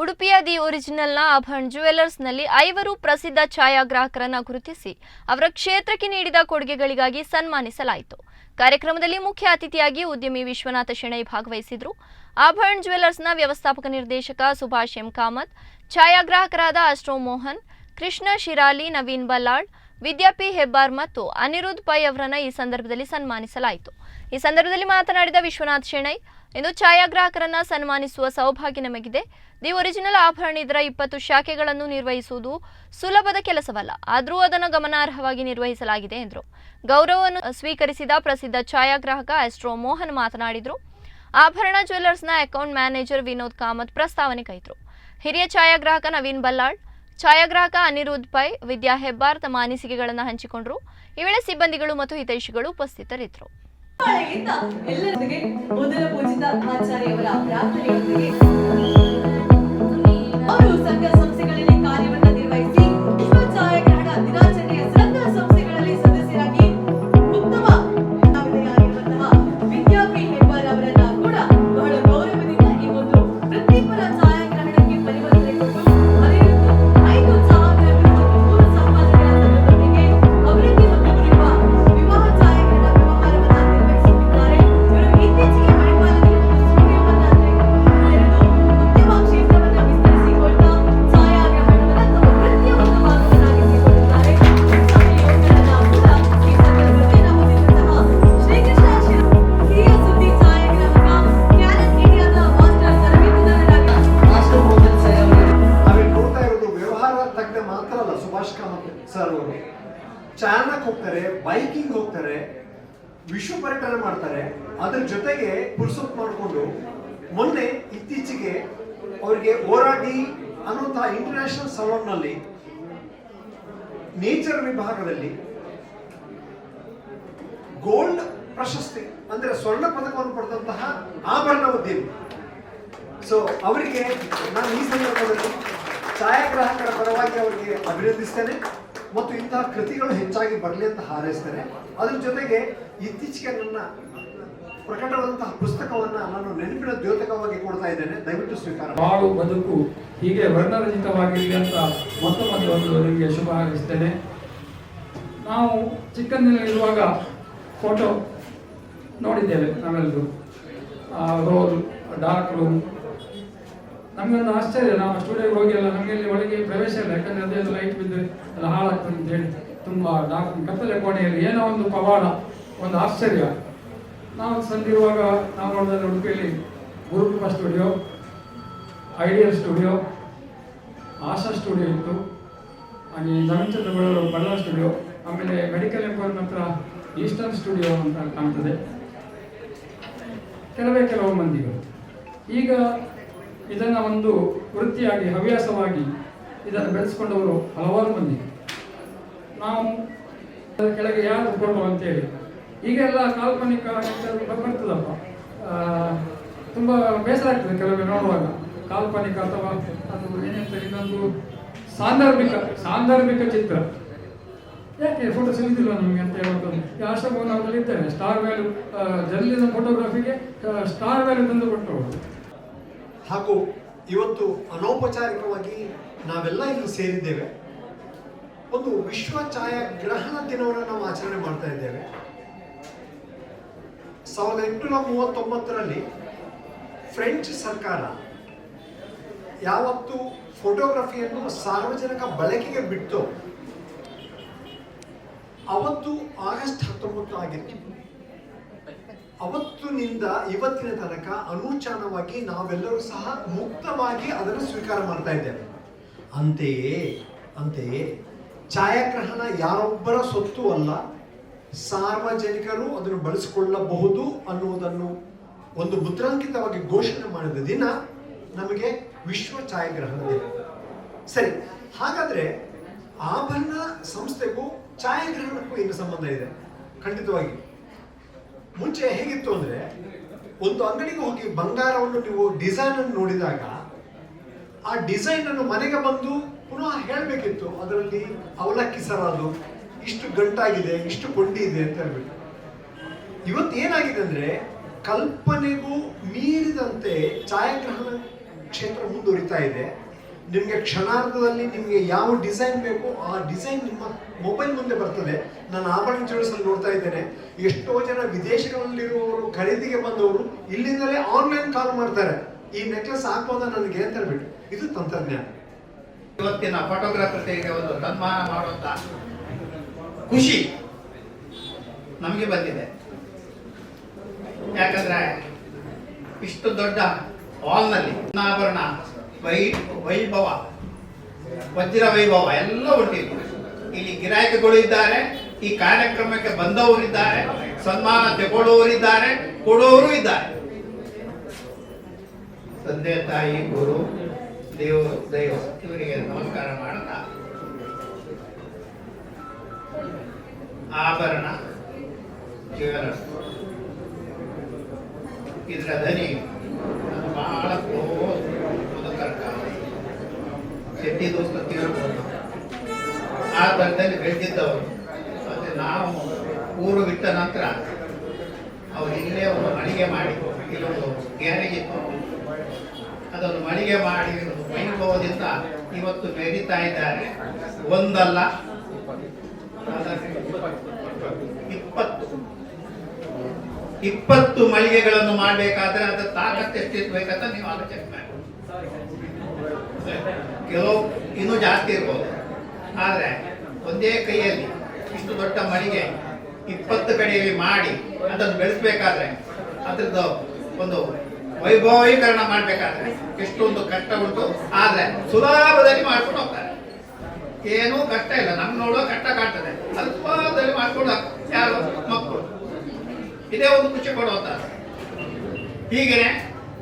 ಉಡುಪಿಯ ದಿ ಒರಿಜಿನಲ್ನ ಅಭಣ್ ಜ್ಯುವೆಲ್ಲರ್ಸ್ನಲ್ಲಿ ಐವರು ಪ್ರಸಿದ್ಧ ಛಾಯಾಗ್ರಾಹಕರನ್ನು ಗುರುತಿಸಿ ಅವರ ಕ್ಷೇತ್ರಕ್ಕೆ ನೀಡಿದ ಕೊಡುಗೆಗಳಿಗಾಗಿ ಸನ್ಮಾನಿಸಲಾಯಿತು. ಕಾರ್ಯಕ್ರಮದಲ್ಲಿ ಮುಖ್ಯ ಅತಿಥಿಯಾಗಿ ಉದ್ಯಮಿ ವಿಶ್ವನಾಥ ಶೆಣೈ ಭಾಗವಹಿಸಿದ್ರು. ಆಭರಣ್ ಜುವೆಲ್ಲರ್ಸ್ನ ವ್ಯವಸ್ಥಾಪಕ ನಿರ್ದೇಶಕ ಸುಭಾಷ್ ಎಂ ಕಾಮತ್, ಛಾಯಾಗ್ರಾಹಕರಾದ ಅಸ್ಟ್ರೋ ಮೋಹನ್ ಕೃಷ್ಣ ಶಿರಾಲಿ, ನವೀನ್ ಬಲ್ಲಾಳ್ ವಿದ್ಯಾಪಿ ಹೆಬ್ಬಾರ್ ಮತ್ತು ಅನಿರುದ್ಧ್ ಪೈ ಅವರನ್ನ ಈ ಸಂದರ್ಭದಲ್ಲಿ ಸನ್ಮಾನಿಸಲಾಯಿತು. ಈ ಸಂದರ್ಭದಲ್ಲಿ ಮಾತನಾಡಿದ ವಿಶ್ವನಾಥ್ ಶೆಣೈ, ಇಂದು ಛಾಯಾಗ್ರಾಹಕರನ್ನ ಸನ್ಮಾನಿಸುವ ಸೌಭಾಗ್ಯ ನಮಗಿದೆ. ದಿ ಒರಿಜಿನಲ್ ಆಭರಣ ಇದರ ಇಪ್ಪತ್ತು ಶಾಖೆಗಳನ್ನು ನಿರ್ವಹಿಸುವುದು ಸುಲಭದ ಕೆಲಸವಲ್ಲ. ಆದರೂ ಅದನ್ನು ಗಮನಾರ್ಹವಾಗಿ ನಿರ್ವಹಿಸಲಾಗಿದೆ, ಎಂದರು. ಗೌರವವನ್ನು ಸ್ವೀಕರಿಸಿದ ಪ್ರಸಿದ್ಧ ಛಾಯಾಗ್ರಾಹಕ ಎಸ್ಟ್ರೋ ಮೋಹನ್ ಮಾತನಾಡಿದರು. ಆಭರಣ ಜ್ಯುವೆಲ್ಲರ್ಸ್ನ ಅಕೌಂಟ್ ಮ್ಯಾನೇಜರ್ ವಿನೋದ್ ಕಾಮತ್ ಪ್ರಸ್ತಾವನೆ ಕೈತರು ಹಿರಿಯ ಛಾಯಾಗ್ರಾಹಕ ನವೀನ್ ಬಲ್ಲಾಳ್ ಛಾಯಾಗ್ರಾಹಕ ಅನಿರುದ್ಧ್ ಪೈ, ವಿದ್ಯಾ ಹೆಬ್ಬಾರ್ ತಮ್ಮ ಅನಿಸಿಕೆಗಳನ್ನು ಹಂಚಿಕೊಂಡರು. ಈ ವೇಳೆ ಸಿಬ್ಬಂದಿಗಳು ಮತ್ತು ಹಿತೈಷಿಗಳು ಉಪಸ್ಥಿತರಿದ್ದರು. ಸಂಘ ಸಂಸ್ಥೆಗಳಲ್ಲಿ ಕಾಮತ್ ಚಾರಣಕ್ಕೆ ಹೋಗ್ತಾರೆ, ಬೈಕಿಂಗ್ ಹೋಗ್ತಾರೆ, ವಿಶ್ವ ಪರ್ಯಟನೆ ಮಾಡ್ತಾರೆ. ಅದ್ರ ಜೊತೆಗೆ ಪುರ್ಸೊತ್ ಮಾಡಿಕೊಂಡು ಮೊನ್ನೆ ಇತ್ತೀಚೆಗೆ ಅವರಿಗೆ ಓರಾಡಿ ಅನ್ನುವಂತಹ ಇಂಟರ್ನ್ಯಾಷನಲ್ ಸಲೂನ್ನಲ್ಲಿ ನೇಚರ್ ವಿಭಾಗದಲ್ಲಿ ಗೋಲ್ಡ್ ಪ್ರಶಸ್ತಿ, ಅಂದ್ರೆ ಸ್ವರ್ಣ ಪದಕವನ್ನು ಪಡೆದಂತಹ ಆಭರಣ ಉದ್ಯಮಿ ಸೊ ಅವರಿಗೆ ನಾನು ಈ ಸಂದರ್ಭದಲ್ಲಿ ಛಾಯಾಗ್ರಾಹಕರ ಪರವಾಗಿ ಅವರಿಗೆ ಅಭಿನಂದಿಸ್ತೇನೆ. ಮತ್ತು ಇಂತಹ ಕೃತಿಗಳು ಹೆಚ್ಚಾಗಿ ಬರಲಿ ಅಂತ ಹಾರೈಸ್ತೇನೆ ಅದ್ರ ಜೊತೆಗೆ ಇತ್ತೀಚೆಗೆ ನನ್ನ ಪ್ರಕಟವಾದಂತಹ ಪುಸ್ತಕವನ್ನ ನಾನು ನೆನಪಿನ ದ್ಯೋತಕವಾಗಿ ಕೊಡ್ತಾ ಇದ್ದೇನೆ. ದಯವಿಟ್ಟು ಸ್ವೀಕಾರ. ಬಾಳು ಬದುಕು ಹೀಗೆ ವರ್ಣರಂಜಿತವಾಗಿರಲಿ ಅಂತ ಮೊತ್ತ ಒಂದು ನಿಮಗೆ ಶುಭ ಹಾರೈಸ್ತೇನೆ. ನಾವು ಚಿಕ್ಕಂದಿನಲ್ಲಿರುವಾಗ ಫೋಟೋ ನೋಡಿದ್ದೇವೆ ನಾವೆಲ್ಲರೂ ರೋಲ್ ಡಾರ್ಕ್ ರೂಮ್ ನಮಗೊಂದು ಆಶ್ಚರ್ಯ, ನಾವು ಸ್ಟುಡಿಯೋಗೆ ಹೋಗಿ ಎಲ್ಲ ನಮಗೆ ಅಲ್ಲಿ ಒಳಗೆ ಪ್ರವೇಶ ಇಲ್ಲ, ಯಾಕಂದ್ರೆ ಅದೇ ಲೈಟ್ ಬಿದ್ದರೆ ಎಲ್ಲ ಹಾಳಾಗ್ತದೆ ಅಂತ ಹೇಳಿ. ತುಂಬ ಡಾಕ್ ಕತ್ತಲೆ ಕೋಣೆಯಲ್ಲಿ ಏನೋ ಒಂದು ಪವಾಡ, ಒಂದು ಆಶ್ಚರ್ಯ. ನಾವು ಸಂದಿರುವಾಗ, ನಾವು ನೋಡಿದ್ರೆ ಉಡುಪಿಯಲ್ಲಿ Gurukripa studio, ideal studio, Asha studio ಇತ್ತು. ಹಾಗೆ ಜಗನ್ಚಂದ್ರ ಬಳ್ಳಾರು ಸ್ಟುಡಿಯೋ, ಆಮೇಲೆ ಮೆಡಿಕಲ್ ಎಂಪೋರ್ ಹತ್ರ ಈಸ್ಟರ್ನ್ ಸ್ಟುಡಿಯೋ ಅಂತ ಕಾಣ್ತದೆ. ಕೆಲವೇ ಕೆಲವು ಮಂದಿಗಳು. ಈಗ ಇದನ್ನು ಒಂದು ವೃತ್ತಿಯಾಗಿ, ಹವ್ಯಾಸವಾಗಿ ಇದನ್ನು ಬೆಳೆಸ್ಕೊಂಡವರು ಹಲವಾರು ಮಂದಿ. ನಾವು ಕೆಳಗೆ ಯಾರು ಕೊಡುವ ಅಂತೇಳಿ. ಈಗೆಲ್ಲ ಕಾಲ್ಪನಿಕ ಬರ್ತದಪ್ಪ. ತುಂಬ ಬೇಸರ ಆಗ್ತದೆ ಕೆಲವೊಮ್ಮೆ ನೋಡುವಾಗ. ಕಾಲ್ಪನಿಕ ಅಥವಾ ಅದು ಏನಂತ ಇನ್ನೊಂದು ಸಾಂದರ್ಭಿಕ ಸಾಂದರ್ಭಿಕ ಚಿತ್ರ. ಯಾಕೆ ಫೋಟೋ ಸಿಗುದಿಲ್ಲ ನಮಗೆ ಅಂತ ಹೇಳುವಂಥದ್ದು? ಆಶ್ರಮವನ್ನು ಅವರಲ್ಲಿ ಇದ್ದೇನೆ ಸ್ಟಾರ್ ವ್ಯಾಲ್ಯೂ ಜರ್ನಲಿಸಮ್ ಫೋಟೋಗ್ರಫಿಗೆ ಸ್ಟಾರ್ ವ್ಯಾಲ್ಯೂ ತಂದು ಕೊಟ್ಟವರು. ಹಾಗೂ ಇವತ್ತು ಅನೌಪಚಾರಿಕವಾಗಿ ನಾವೆಲ್ಲ ಇಲ್ಲಿ ಸೇರಿದ್ದೇವೆ. ಒಂದು ವಿಶ್ವ ಛಾಯಾಗ್ರಹಣ ದಿನವನ್ನು ನಾವು ಆಚರಣೆ ಮಾಡ್ತಾ ಇದ್ದೇವೆ. ಸಾವಿರದ ಎಂಟುನೂರ ಮೂವತ್ತೊಂಬತ್ತರಲ್ಲಿ ಫ್ರೆಂಚ್ ಸರ್ಕಾರ ಯಾವತ್ತು ಫೋಟೋಗ್ರಫಿಯನ್ನು ಸಾರ್ವಜನಿಕ ಬಳಕೆಗೆ ಬಿಟ್ಟು ಅವತ್ತು ಆಗಸ್ಟ್ ಹತ್ತೊಂಬತ್ತು ಆಗಿತ್ತು. ಅವತ್ತಿನಿಂದ ಇವತ್ತಿನ ತನಕ ಅನೂಚಾನವಾಗಿ ನಾವೆಲ್ಲರೂ ಸಹ ಮುಕ್ತವಾಗಿ ಅದನ್ನು ಸ್ವೀಕಾರ ಮಾಡ್ತಾ ಇದ್ದೇವೆ. ಅಂತೆಯೇ ಅಂತೆಯೇ, ಛಾಯಾಗ್ರಹಣ ಯಾರೊಬ್ಬರ ಸೊತ್ತು ಅಲ್ಲ, ಸಾರ್ವಜನಿಕರು ಅದನ್ನು ಬಳಸಿಕೊಳ್ಳಬಹುದು ಅನ್ನುವುದನ್ನು ಒಂದು ಮುದ್ರಾಂಕಿತವಾಗಿ ಘೋಷಣೆ ಮಾಡಿದ ದಿನ ನಮಗೆ ವಿಶ್ವ ಛಾಯಾಗ್ರಹಣ ದಿನ. ಸರಿ, ಹಾಗಾದ್ರೆ ಆಭರಣ ಸಂಸ್ಥೆಗೂ ಛಾಯಾಗ್ರಹಣಕ್ಕೂ ಏನು ಸಂಬಂಧ ಇದೆ. ಖಂಡಿತವಾಗಿ. ಮುಂಚೆ ಹೇಗಿತ್ತು ಅಂದ್ರೆ ಒಂದು ಅಂಗಡಿಗೆ ಹೋಗಿ ಬಂಗಾರವನ್ನು ನೀವು ಡಿಸೈನ್ ಅನ್ನು ನೋಡಿದಾಗ ಆ ಡಿಸೈನ್ ಅನ್ನು ಮನೆಗೆ ಬಂದು ಪುನಃ ಹೇಳಬೇಕಿತ್ತು, ಅದರಲ್ಲಿ ಅವಲಕ್ಕಿ ಸರಾದು ಇಷ್ಟು ಗಂಟಾಗಿದೆ, ಇಷ್ಟು ಕೊಂಡಿ ಇದೆ ಅಂತ ಹೇಳ್ಬಿಟ್ಟು. ಇವತ್ತು ಏನಾಗಿದೆ ಅಂದ್ರೆ ಕಲ್ಪನೆಗೂ ಮೀರಿದಂತೆ ಛಾಯಾಗ್ರಹಣ ಕ್ಷೇತ್ರ ಮುಂದುವರಿತಾ ಇದೆ. ನಿಮಗೆ ಕ್ಷಣಾರ್ಧದಲ್ಲಿ ನಿಮಗೆ ಯಾವ ಡಿಸೈನ್ ಬೇಕು ಆ ಡಿಸೈನ್ ನಿಮ್ಮ ಮೊಬೈಲ್ ಮುಂದೆ ಬರ್ತದೆ. ನಾನು ಆಭರಣ ಜ್ಯುವೆಲ್ಸಲ್ಲಿ ನೋಡ್ತಾ ಇದ್ದೇನೆ. ಎಷ್ಟೋ ಜನ ವಿದೇಶಗಳಲ್ಲಿರುವವರು ಖರೀದಿಗೆ ಬಂದವರು ಇಲ್ಲಿಂದಲೇ ಆನ್ಲೈನ್ ಕಾಲ್ ಮಾಡ್ತಾರೆ. ಈ ನೆಕ್ಲೆಸ್ ಹಾಕೋದ ನನಗೆ ಅಂತ ಹೇಳ್ಬಿಟ್ಟು. ಇದು ತಂತ್ರಜ್ಞಾನ. ಇವತ್ತಿನ ಫೋಟೋಗ್ರಾಫರ್ಗಳಿಗೆ ಒಂದು ಸನ್ಮಾನ ಮಾಡುವಂತ ಖುಷಿ ನಮಗೆ ಬಂದಿದೆ. ಯಾಕಂದ್ರೆ ಇಷ್ಟು ದೊಡ್ಡ ಹಾಲ್ನಲ್ಲಿ ಆಭರಣ ವೈ ವೈಭವ. ವಜ್ರ ವೈಭವ, ಎಲ್ಲ ಉಂಟಿತ್ತು ಇಲ್ಲಿ ಗಿರಾಕಿಗಳು ಇದ್ದಾರೆ, ಈ ಕಾರ್ಯಕ್ರಮಕ್ಕೆ ಬಂದವರಿದ್ದಾರೆ ಸನ್ಮಾನ ತಗೊಳ್ಳುವವರಿದ್ದಾರೆ ಕೊಡುವವರು ಇದ್ದಾರೆ. ತಂದೆ, ತಾಯಿ, ಗುರು, ದೇವ, ದೈವ ಇವರಿಗೆ ನಮಸ್ಕಾರ ಮಾಡೋಣ ಆಭರಣ ಇದರ ಧನಿ ಆ ತಂಡದಲ್ಲಿ ಬೆಳೆದಿದ್ದವರು ಮತ್ತೆ ನಾವು ಊರು ಬಿಟ್ಟ ನಂತರ ಅವ್ರು ಇಲ್ಲೇ ಒಂದು ಮಳಿಗೆ ಮಾಡಿ ಇಲ್ಲೊಂದು ಗ್ಯಾರೇಜ್ ಇತ್ತು. ಅದೊಂದು ಮಳಿಗೆ ಮಾಡಿ ವೈಭವದಿಂದ ಇವತ್ತು ಬೆಳೀತಾ ಇದ್ದಾರೆ. ಒಂದಲ್ಲ. ಇಪ್ಪತ್ತು. ಇಪ್ಪತ್ತು ಮಳಿಗೆಗಳನ್ನು ಮಾಡಬೇಕಾದ್ರೆ ಅದರ ತಾಕತ್ತು ಎಷ್ಟಿರ್ಬೇಕಂತ ನೀವು ಆಲೋಚನೆ ಮಾಡಿ. ಕೆಲವು ಇನ್ನೂ ಜಾಸ್ತಿ ಇರ್ಬೋದು. ಆದರೆ ಒಂದೇ ಕೈಯಲ್ಲಿ ಇಷ್ಟು ದೊಡ್ಡ ಮಳಿಗೆ ಇಪ್ಪತ್ತು ಕಡೆಯಲ್ಲಿ ಮಾಡಿ ಅದನ್ನು ಬೆಳೆಸಬೇಕಾದ್ರೆ ಅದ್ರದ್ದು ಒಂದು ವೈಭವೀಕರಣ ಮಾಡಬೇಕಾದ್ರೆ ಎಷ್ಟೊಂದು ಕಷ್ಟ ಉಂಟು. ಆದರೆ ಸುಲಭದಲ್ಲಿ ಮಾಡ್ಕೊಂಡು ಹೋಗ್ತಾರೆ. ಏನೂ ಕಷ್ಟ ಇಲ್ಲ. ನಮ್ಗೆ ನೋಡುವ ಕಷ್ಟ ಕಾಣ್ತದೆ. ಅದು ಸುಲಭದಲ್ಲಿ ಮಾಡ್ಕೊಂಡು. ಯಾರು? ಮಕ್ಕಳು. ಇದೇ ಒಂದು ಖುಷಿ ಕೊಡುವಂತ ಹೀಗೆ